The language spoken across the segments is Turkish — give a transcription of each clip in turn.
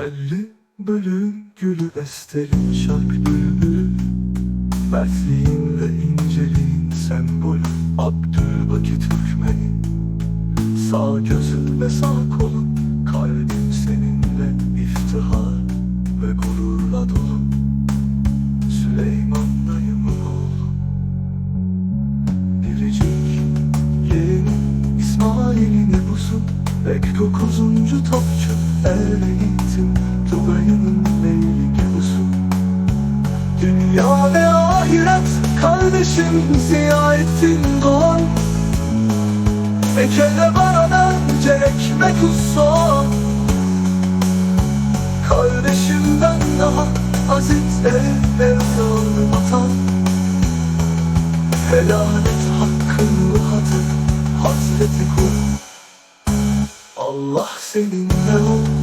Telli bölüm gülü esterim şark bülbülü Mertliğin ve inceliğin sembolü. Abdülbaki Türkmen'in Sağ gözü ve sağ kolu Kalbim seninle iftihar ve gururla dolu. Süleyman dayımın oğlu Biricik yeğeni İsmail'in ebusu Bek dokuzuncu topçu Erliğitim Dünya ve ahiret Kardeşim ziyaretin doğan Ekele bana önce ekmek soğan Kardeşimden daha aziz evladı vatan Helal et hakkını hadır Hazreti kul. Allah seninle olsun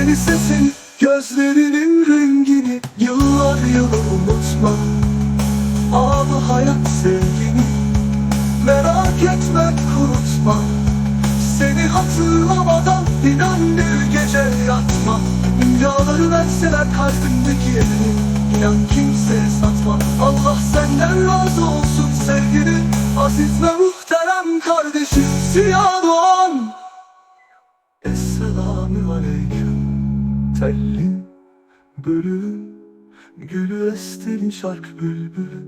Sesini gözlerinin rengini Yıllar yılı unutma. Ağlı hayat sevgini Merak etme kurutma. Seni hatırlamadan inan bir gece yatma. Dünyaları verseler kalbindeki yerini İnan kimseye satma. Allah senden razı olsun sevgili Aziz ve muhterem kardeşim. Siyah Telli bülü Gülü estelin şark bülbülü.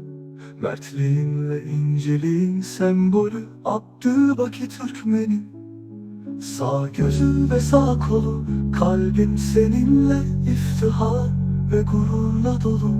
Mertliğin ve inceliğin sembolü Abdülbaki Türkmen'in Sağ gözü ve sağ kolu Kalbim seninle iftihar ve gururla dolu